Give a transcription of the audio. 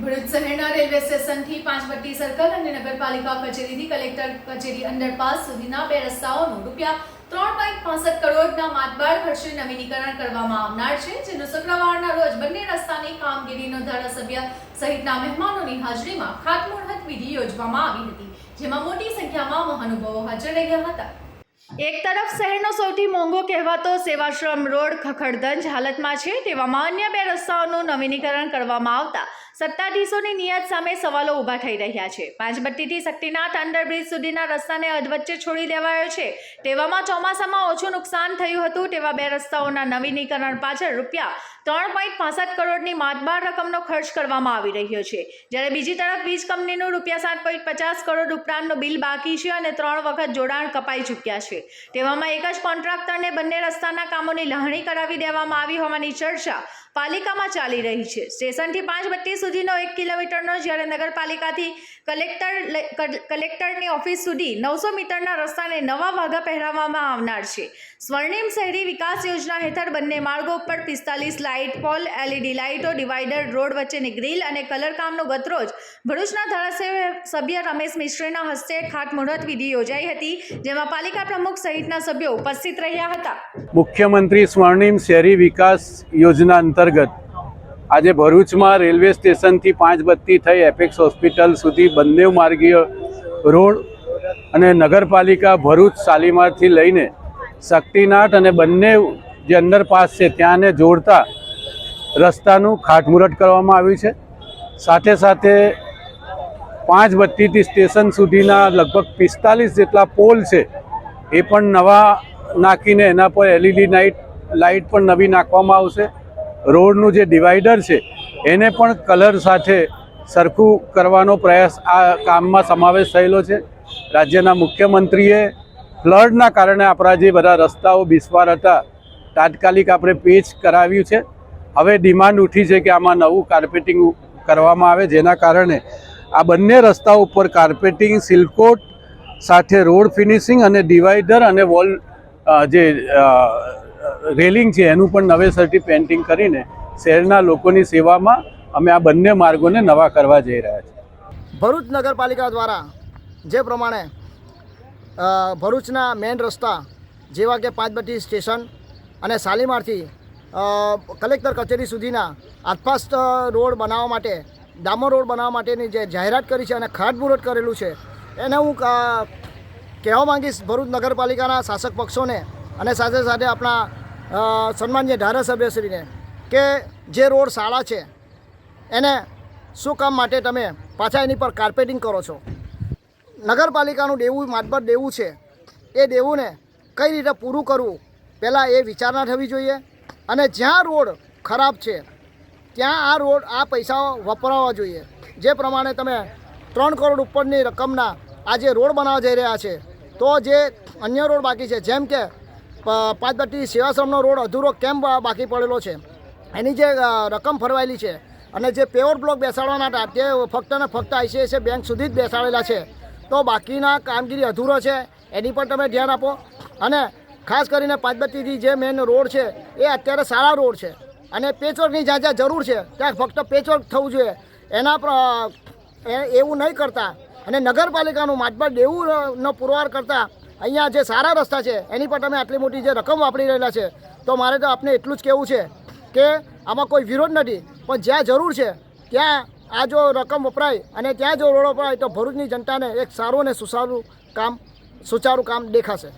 ભરૂચ શહેરના રેલવે સ્ટેશનથી પાંચવટી સર્કલ અને નગરપાલિકા કચેરીથી કલેક્ટર કચેરી અંડરપાસ સુધીના બે રસ્તાઓનું રૂપિયા ત્રણ પોઈન્ટ પાસઠ કરોડના માતબાર ખર્ચે નવીનીકરણ કરવામાં આવનાર છે, જેનો શુક્રવારના રોજ બંને રસ્તાની કામગીરીનો ધારાસભ્ય સહિતના મહેમાનોની હાજરીમાં ખાતમુહૂર્ત વિધિ યોજવામાં આવી હતી, જેમાં મોટી સંખ્યામાં મહાનુભાવો હાજર રહ્યા હતા. એક તરફ શહેરનો સૌથી મોંઘો કહેવાતો સેવાશ્રમ રોડ ખખડધંજ હાલતમાં છે, તેવામાં અન્ય બે રસ્તાઓનું નવીનીકરણ કરવામાં આવતા સત્તાધીશોની નિયત સામે સવાલો ઊભા થઈ રહ્યા છે. પાંચબત્તીથી શક્તિનાથ અંડરબ્રિજ સુધીના રસ્તાને અધવચ્ચે છોડી દેવાયો છે. તેવામાં ચોમાસામાં ઓછું નુકસાન થયું હતું તેવા બે રસ્તાઓના નવીનીકરણ પાછળ રૂપિયા ત્રણ પોઈન્ટ પાસઠ કરોડની માતબાર રકમનો ખર્ચ કરવામાં આવી રહ્યો છે. જ્યારે બીજી તરફ વીજ કંપનીનું રૂપિયા સાત પોઈન્ટ પચાસ કરોડ ઉપરાંતનું બિલ બાકી છે અને ત્રણ વખત જોડાણ કપાઈ ચૂક્યા છે. તેવામાં એક જ કોન્ટ્રાક્ટરને બંને રસ્તાના કામોની લહણી કરાવી દેવામાં આવી હોવાની ચર્ચા પાલિકામાં ચાલી રહી છે. સ્ટેશનથી પાંચ પાંચબત્તી સુધીનો એક કિલોમીટરનો જ્યારે નગરપાલિકાથી કલેક્ટર કલેક્ટરની ઓફિસ સુધી નવસો મીટરના રસ્તાને નવા વાઘા પહેરાવવામાં આવનાર છે. સ્વર્ણિમ શહેરી વિકાસ યોજના હેઠળ બંને માર્ગો ઉપર પિસ્તાલીસ લાઇટ પોલ, એલઈડી લાઇટો ડિવાઈડર રોડ વચ્ચેની ગ્રીલ અને કલરકામનો ગતરોજ ભરૂચના ધારાસભ્ય સભ્ય રમેશ મિશ્રીના હસ્તે ખાતમુહૂર્ત વિધિ યોજાઈ હતી, જેમાં પાલિકા પ્રમુખ સહિતના સભ્યો ઉપસ્થિત રહ્યા હતા. મુખ્યમંત્રી સ્વર્ણિમ શહેરી વિકાસ યોજના અંતર્ગત આજે ભરૂચમાં રેલવે સ્ટેશનથી પાંચ બત્તી થઈ એપેક્સ હોસ્પિટલ સુધી બંને માર્ગીય રોડ અને નગરપાલિકા ભરૂચ શાલીમારથી લઈને શક્તિનાથ અને બંને જે અંડરપાસ છે ત્યાંને જોડતા રસ્તાનું ખાટમુરટ કરવામાં આવ્યું છે. સાથે સાથે પાંચ બત્તીથી સ્ટેશન સુધીના લગભગ પિસ્તાલીસ જેટલા પોલ છે એ પણ નવા નાખીને એના પર એલઈડી નાઇટ, લાઇટ પણ નવી નાખવામાં આવશે. રોડનું જે ડિવાઈડર છે, એને પણ કલર સાથે સરખું કરવાનો પ્રયાસ આ કામમાં સમાવેશ થયેલો છે. રાજ્યના મુખ્યમંત્રીએ ફ્લડના કારણે આપણા જે બધા રસ્તાઓ બિસ્વાર હતા, તાત્કાલિક આપણે પેચ કરાવ્યું છે. હવે ડિમાન્ડ ઉઠી છે કે આમાં નવું કાર્પેટિંગ કરવામાં આવે, જેના કારણે આ બંને રસ્તા ઉપર કાર્પેટિંગ, સિલકોટ સાથે રોડ ફિનિશિંગ અને ડિવાઈડર અને વોલ જે રેલિંગ છે, એનું પણ નવેસરથી પેન્ટિંગ કરીને શહેરના લોકોની સેવામાં અમે આ બંને માર્ગોને નવા કરવા જઈ રહ્યા છીએ. ભરૂચ નગરપાલિકા દ્વારા જે પ્રમાણે ભરૂચના મેઇન રસ્તા જેવા કે પાંચબત્તી સ્ટેશન અને શાલીમારથી કલેક્ટર કચેરી સુધીના આસપાસ રોડ બનાવવા માટે, ડામર રોડ બનાવવા માટેની જે જાહેરાત કરી છે અને ખાટમુહૂર્ત કરેલું છે, એને હું કહેવા માંગીશ ભરૂચ નગરપાલિકાના શાસક પક્ષોને અને સાથે સાથે આપણા સન્માનીય ધારાસભ્યશ્રીને કે જે રોડ શાળા છે, એને શું કામ માટે તમે પાછા એની પર કાર્પેટિંગ કરો છો? નગરપાલિકાનું દેવું, માતબર દેવું છે, એ દેવુંને કઈ રીતે પૂરું કરવું? પહેલાં એ વિચારણા થવી જોઈએ. અને જ્યાં રોડ ખરાબ છે, ત્યાં આ રોડ, આ પૈસા વપરાવા જોઈએ. જે પ્રમાણે તમે ત્રણ કરોડ ઉપરની રકમના આ જે રોડ બનાવવા જઈ રહ્યા છે, તો જે અન્ય રોડ બાકી છે, જેમ કે પ- પાંચબત્તી સેવાશ્રમનો રોડ અધૂરો કેમ બાકી પડેલો છે? એની જે રકમ ફરવાયેલી છે અને જે પેવર બ્લોક બેસાડવાના હતા, તે ફક્ત ને ફક્ત આઈસીઆઈસીઆઈ બેંક સુધી જ બેસાડેલા છે. તો બાકીના કામગીરી અધૂરો છે, એની પર તમે ધ્યાન આપો. અને ખાસ કરીને પાંચબત્તીથી જે મેન રોડ છે, એ અત્યારે સારા રોડ છે. અને પેચવર્કની જ્યાં જ્યાં જરૂર છે, ત્યાં ફક્ત પેચવર્ક થવું જોઈએ. એના એવું નહીં કરતા. અને નગરપાલિકાનું માતબર દેવું ન પુરવાર કરતા અહીંયા જે સારા રસ્તા છે, એની પર તમે આટલી મોટી જે રકમ વાપરી રહેલા છે, તો મારે તો આપને એટલું જ કહેવું છે કે આમાં કોઈ વિરોધ નથી, પણ જ્યાં જરૂર છે, ત્યાં આ જો રકમ વપરાય અને ત્યાં જો રોડ વપરાય, તો ભરૂચની જનતાને એક સારું અને સુસારું કામ, સુચારું કામ દેખાશે.